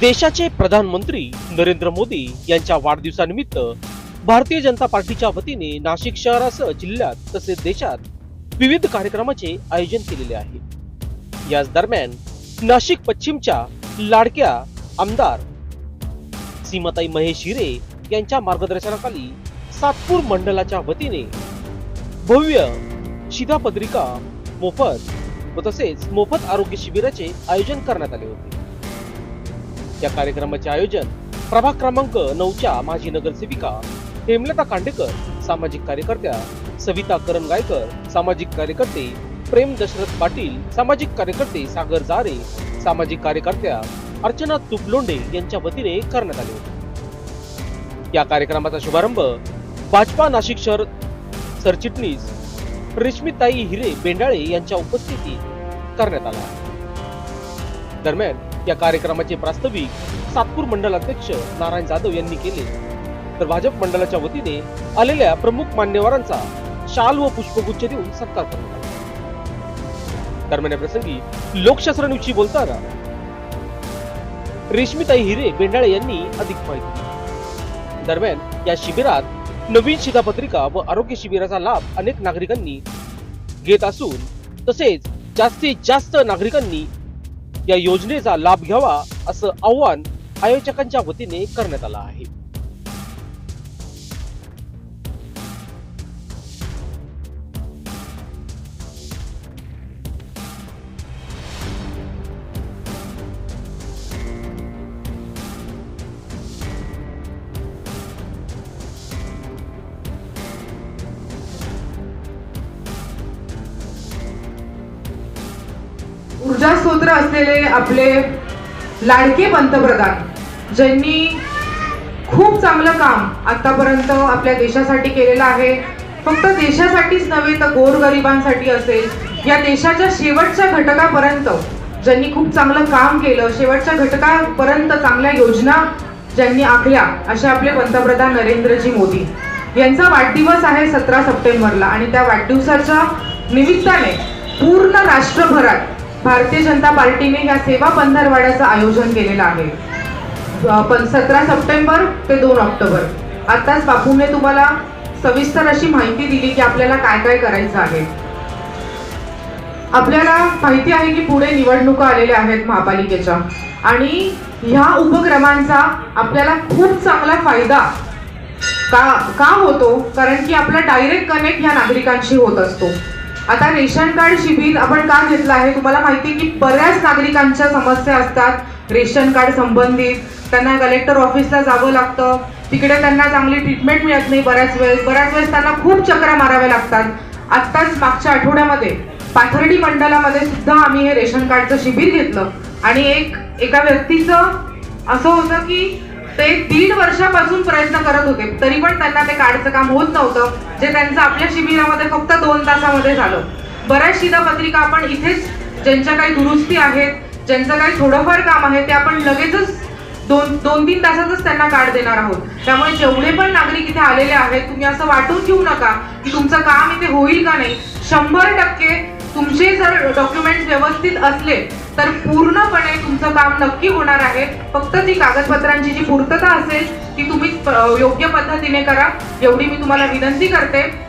देशाचे प्रधानमंत्री नरेंद्र मोदी यांच्या वाढदिवसानिमित्त भारतीय जनता पार्टीच्या वतीने नाशिक शहरासह जिल्ह्यात तसेच देशात विविध कार्यक्रमाचे आयोजन केलेले आहे. याच दरम्यान नाशिक पश्चिमच्या लाडक्या आमदार सीमाताई महेश हिरे यांच्या मार्गदर्शनाखाली सातपूर मंडळाच्या वतीने भव्य शिधापत्रिका मोफत व तसेच मोफत आरोग्य शिबिराचे आयोजन करण्यात आले होते. या कार्यक्रमाचे आयोजन प्रभाग क्रमांक नऊच्या माजी नगरसेविका हेमलता कांडेकर सामाजिक कार्यकर्त्या सविता करण गायकर सामाजिक कार्यकर्ते प्रेम दशरथ पाटील सामाजिक कार्यकर्ते सागर जारे सामाजिक कार्यकर्त्या अर्चना तुपलोंडे यांच्या वतीने करण्यात आले होते. या कार्यक्रमाचा शुभारंभ भाजपा नाशिक शहर सरचिटणीस रेश्मीताई हिरे बेंडाळे यांच्या उपस्थितीत करण्यात आला. दरम्यान या कार्यक्रमाचे प्रास्ताविक सातपूर मंडल अध्यक्ष नारायण जाधव यांनी केले. तर भाजप मंडळाच्या वतीने आलेल्या प्रमुख मान्यवरांचा शाल व पुष्पगुच्छ देऊन सत्कार करण्यात आला. दरम्यान या प्रसंगी लोकशास्त्र न्यूजशी बोलताना रेशमीताई हिरे बेंडाळे यांनी अधिक माहिती दिली. दरम्यान या शिबिरात नवीन शिधापत्रिका व आरोग्य शिबिराचा लाभ अनेक नागरिकांनी घेत असून तसेच जास्तीत जास्त नागरिकांनी या योजनेचा लाभ घ्यावा असं आव्हान आयोजकांच्या वतीने करण्यात आलं आहे. सुपुत्र असलेले आपले लाडके पंतप्रधान ज्यांनी खूप चांगलं काम आतापर्यंत आपल्या देशासाठी केलेलं आहे. फक्त देशासाठीच नव्हे तर गोरगरिबांसाठी असेल. या देशाच्या शेवटच्या घटकापर्यंत ज्यांनी खूप चांगलं काम केलं शेवटच्या घटकापर्यंत चांगल्या योजना ज्यांनी आखल्या असे आपले पंतप्रधान नरेंद्रजी मोदी. यांचा वाढदिवस आहे सतरा सप्टेंबरला आणि त्या वाढदिवसाच्या निमित्ताने पूर्ण राष्ट्रभरात भारतीय जनता पार्टीने या सेवा पंधरवाड्याचं आयोजन केलेलं आहे. पण सतरा सप्टेंबर ते दोन ऑक्टोबर. आताच बापूने तुम्हाला सविस्तर अशी माहिती दिली की आपल्याला काय काय करायचं आहे. आपल्याला माहिती आहे की पुढे निवडणुका आलेल्या आहेत महापालिकेच्या. आणि ह्या उपक्रमांचा आपल्याला खूप चांगला फायदा का का होतो? कारण की आपला डायरेक्ट कनेक्ट ह्या नागरिकांशी होत असतो. आता रेशन कार्ड शिबिर आपण का घेतलं आहे? तुम्हाला माहिती आहे की बऱ्याच नागरिकांच्या समस्या असतात रेशन कार्ड संबंधित. त्यांना कलेक्टर ऑफिसला जावं लागतं. तिकडे त्यांना चांगली ट्रीटमेंट मिळत नाही बऱ्याच वेळेस. बऱ्याच वेळेस त्यांना खूप चक्रा माराव्या लागतात. आत्ताच मागच्या आठवड्यामध्ये पाथर्डी मंडळामध्ये सुद्धा आम्ही हे रेशन कार्डचं शिबिर घेतलं. आणि एक एका व्यक्तीचं असं होतं की ते दीड वर्षापासून प्रयत्न करत होते. तरी पण त्यांना ते कार्डचं काम होत नव्हतं जे त्यांचं आपल्या शिबिरामध्ये फक्त दोन तासामध्ये झालं. बऱ्याच शिधापत्रिका आपण इथेच ज्यांच्या काही दुरुस्ती आहेत ज्यांचं काही थोडंफार काम आहे ते आपण लगेचच दोन दोन तीन तासातच त्यांना कार्ड देणार आहोत. त्यामुळे जेवढे पण नागरिक इथे आलेले आहेत तुम्ही असं वाटून घेऊ नका की तुमचं काम इथे होईल का नाही. शंभर टक्के तुमचे जर डॉक्युमेंट व्यवस्थित असले तर पूर्णपणे तुमचं काम नक्की होणार आहे. फक्त ती कागदपत्रांची जी पूर्तता असेल ती तुम्ही प- योग्य पद्धतीने करा. एवढी मी तुम्हाला विनंती करते.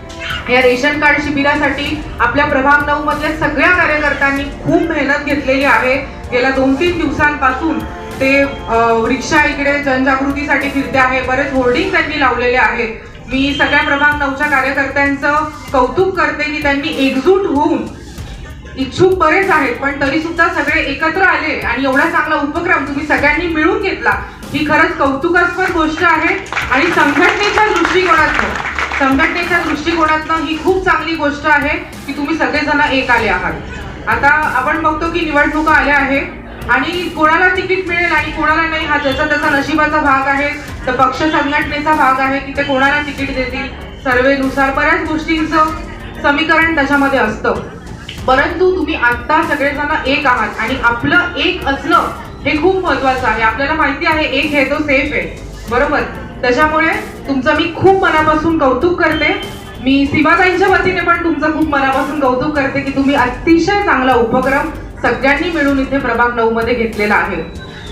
या रेशन कार्ड शिबिरासाठी आपल्या प्रभाग नऊ मधल्या सगळ्या कार्यकर्त्यांनी खूप मेहनत घेतलेली आहे. गेल्या दोन तीन दिवसांपासून ते रिक्षा इकडे जनजागृतीसाठी फिरते आहे. बरेच होर्डिंग त्यांनी लावलेले आहेत. मी सगळ्या प्रभाग नऊच्या कार्यकर्त्यांचं कौतुक करते की त्यांनी एकजूट होऊन इच्छुक बरेच आहेत पण तरी सुद्धा सगळे एकत्र आले आणि एवढा चांगला उपक्रम तुम्ही सगळ्यांनी मिळून घेतला ही खरंच कौतुकास्पद गोष्ट आहे आणि संघटनेच्या दृष्टिकोनातनं संघटनेच्या दृष्टिकोनातनं ही खूप चांगली गोष्ट आहे की तुम्ही सगळेजण एक आले आहात. आता आपण बघतो की निवडणुका आल्या आहेत आणि कोणाला तिकीट मिळेल आणि कोणाला नाही हा ज्याचा त्याचा नशिबाचा भाग आहे तर पक्ष संघटनेचा भाग आहे की ते कोणाला तिकीट देतील सर्वेनुसार बऱ्याच गोष्टींचं समीकरण त्याच्यामध्ये असतं. परंतु तुम्ही आता सगळेजण एक आहात आणि आपलं एक असणं हे खूप महत्वाचं आहे. आपल्याला माहिती आहे एक हे तो सेफ आहे. बरोबर? त्याच्यामुळे तुमचं मी खूप मनापासून कौतुक करते. मी सीमाताईंच्या वतीने पण तुमचं खूप मनापासून कौतुक करते की तुम्ही अतिशय चांगला उपक्रम सगळ्यांनी मिळून इथे प्रभाग नऊ मध्ये घेतलेला आहे.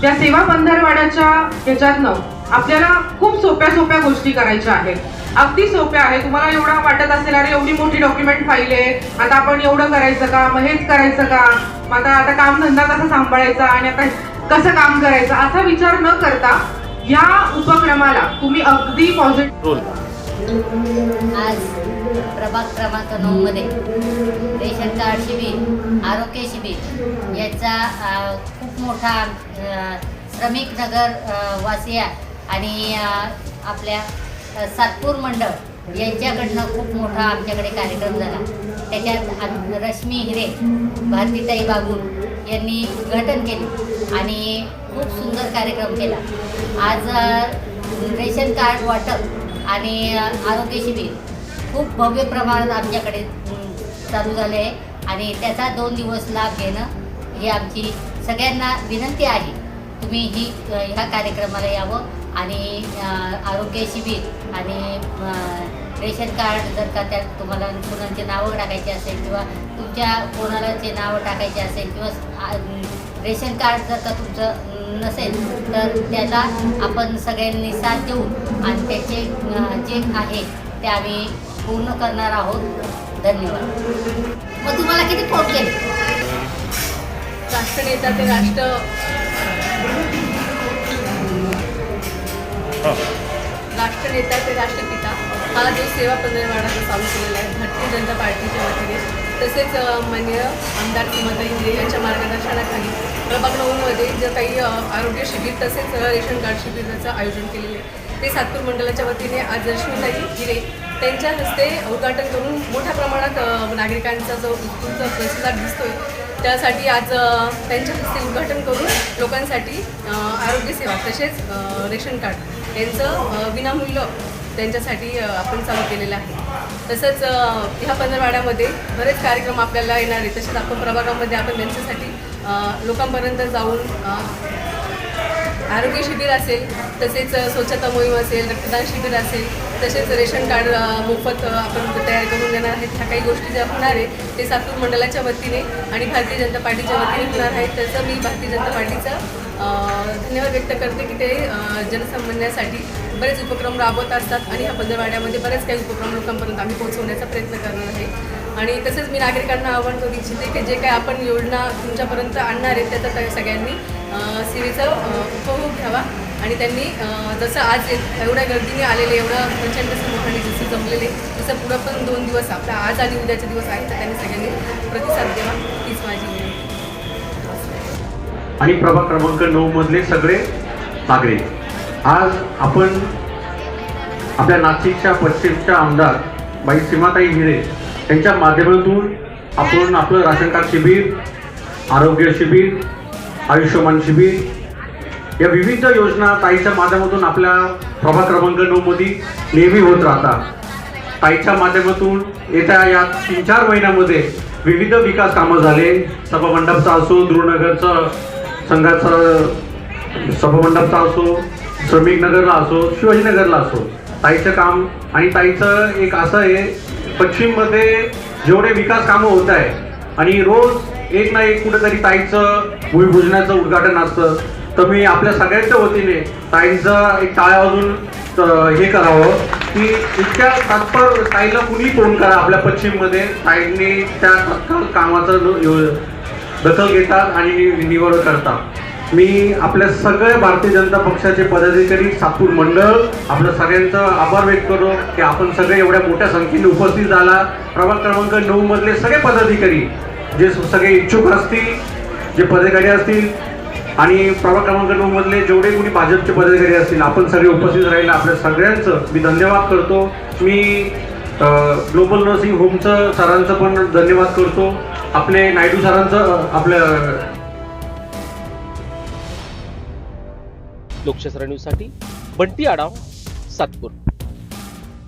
त्या सेवा पंधरवाड्याच्या ह्याच्यातनं आपल्याला खूप सोप्या सोप्या गोष्टी करायच्या आहेत. अगदी सोप्या आहे. तुम्हाला एवढं वाटत असेल अरे एवढी मोठी डॉक्युमेंट फाईल आहे. आता आपण एवढं करायचं का? मग हेच करायचं का? मग आता आता काम धंदा कसा सांभाळायचा आणि आता कसं काम करायचं? असा विचार न करता या उपक्रमाला तुम्ही अगदी पॉझिटिव्ह रोल. आज प्रभाग क्रमांक नऊमध्ये रेशन कार्ड शिबिर आरोग्य शिबिर याचा खूप मोठा श्रमिक नगर वासिया आणि आपल्या सातपूर मंडळ यांच्याकडनं खूप मोठा आमच्याकडे कार्यक्रम झाला. त्याच्यात रश्मी हिरे भारतीताई बागुल यांनी उद्घाटन केले आणि खूप सुंदर कार्यक्रम केला. आज रेशन कार्ड वाटप आणि आरोग्य शिबिर खूप भव्य प्रमाणात आमच्याकडे चालू झाले आहे आणि त्याचा दोन दिवस लाभ घेणं ही आमची सगळ्यांना विनंती आहे. तुम्ही ही ह्या कार्यक्रमाला यावं. आणि आरोग्य शिबिर आणि रेशन कार्ड जर का त्यात तुम्हाला कोणाचे नावं टाकायचे असेल किंवा तुमच्या कोणालाचे नावं टाकायचे असेल किंवा रेशन कार्ड जर का तुमचं नसेल तर त्याला आपण सगळ्यांनी साथ देऊन आणि त्याचे जे आहे ते आम्ही पूर्ण करणार आहोत. धन्यवाद. मग तुम्हाला किती फोन केले? राष्ट्रनेता ते राष्ट्र राष्ट्रनेता ते राष्ट्रपिता. हा जो सेवा पंधरवाडा चालू केलेला आहे भारतीय जनता पार्टीच्या वतीने. तसेच मान्य माननीय आमदार सुमता इंद्रे यांच्या मार्गदर्शनाखाली प्रभाग नऊमध्ये जे काही आरोग्य शिबिर तसेच रेशन कार्ड शिबिराचं आयोजन केलेले आहे. ते सातपूर मंडळाच्या वतीने आज लक्ष्मीताई हिरे त्यांच्या हस्ते उद्घाटन करून मोठ्या प्रमाणात नागरिकांचा जो उत्स्फूर्त प्रतिसाद दिसतोय त्यासाठी आज त्यांच्या हस्ते उद्घाटन करून लोकांसाठी आरोग्यसेवा तसेच रेशन कार्ड यांचं विनामूल्य त्यांच्यासाठी आपण चालू केलेलं आहे. तसंच ह्या पंधरवाड्यामध्ये बरेच कार्यक्रम आपल्याला येणार आहे तसेच आपण प्रभागामध्ये आपण त्यांच्यासाठी लोकांपर्यंत जाऊन आरोग्य शिबिर असेल तसेच स्वच्छता मोहीम असेल रक्तदान शिबिर असेल तसेच रेशन कार्ड मोफत आपण तयार करून देणार आहेत. ह्या काही गोष्टी ज्या होणार आहे ते सातूर मंडळाच्या वतीने आणि भारतीय जनता पार्टीच्या वतीने होणार आहेत. त्याचं मी भारतीय जनता पार्टीचा धन्यवाद व्यक्त करते की ते जनसामान्यासाठी बरेच उपक्रम राबवत असतात आणि ह्या पंधरवाड्यामध्ये बरेच काही उपक्रम लोकांपर्यंत आम्ही पोहोचवण्याचा प्रयत्न करणार आहे. आणि तसेच मी नागरिकांना आव्हान करू इच्छिते की जे काही आपण योजना तुमच्यापर्यंत आणणार आहे त्याचा त्या सगळ्यांनी सेवेचा उपभोग घ्यावा. आणि त्यांनी जसं आज एवढ्या गर्दीने आलेले एवढं प्रचंड समोराने जसं जमलेले तसं पुढं पण दोन दिवस आपला आज आणि उद्याचे दिवस आहेत तर त्यांनी सगळ्यांनी प्रतिसाद द्यावा. हीच माझी आणि प्रभाग क्रमांक नऊ मधले सगळे नागरिक आज आपण आपल्या नाशिकच्या पश्चिमच्या आमदार बाई सीमाताई हिरे यांच्या माध्यमातून आपण आपलं राशन कार्ड शिबिर आरोग्य शिबिर आयुष्यमान शिबिर या विविध योजना ताईच्या माध्यमातून आपल्या प्रभाग क्रमांक नऊ मध्ये नेहमी होत राहतात. ताईच्या माध्यमातून येत्या या तीन चार महिन्यामध्ये विविध विकास कामं झाले. सभामंडपचं असो ध्रुवनगरचं संघाचा सभामंडपचा असो श्रमिक नगरला असो शिवाजीनगरला असो ताईचं काम आणि ताईचं एक असं आहे पश्चिममध्ये जेवढे विकास कामं होत आहे आणि रोज एक ना एक कुठेतरी ताईचं भूमिपूजनाचं उद्घाटन असतं तर मी आपल्या सगळ्यांच्या वतीने ताईंचं एक टाळ्या वाजून हे करावं की इतक्या तत्पर ताईला कुणी फोन करा आपल्या पश्चिममध्ये ताईंनी त्या तत्काळ कामाचं दखल घेतात आणि निवड करतात. मी आपल्या सगळ्या भारतीय जनता पक्षाचे पदाधिकारी सातपूर मंडळ आपलं सगळ्यांचं आभार व्यक्त करतो की आपण सगळे एवढ्या मोठ्या संख्येने उपस्थित झाला प्रभाग क्रमांक नऊ मधले सगळे पदाधिकारी जे सगळे इच्छुक असतील जे पदाधिकारी असतील आणि प्रभाग क्रमांक नऊ मधले जेवढे कोणी भाजपचे पदाधिकारी असतील आपण सगळे उपस्थित राहिले. आपल्या सगळ्यांचं मी धन्यवाद करतो. मी ग्लोबल नर्सिंग होमचं सरांचं पण धन्यवाद करतो. आपले नायडू सरांचं आपलं लोकशास्त्र न्यूजसाठी बंटी आडाव सातपूर.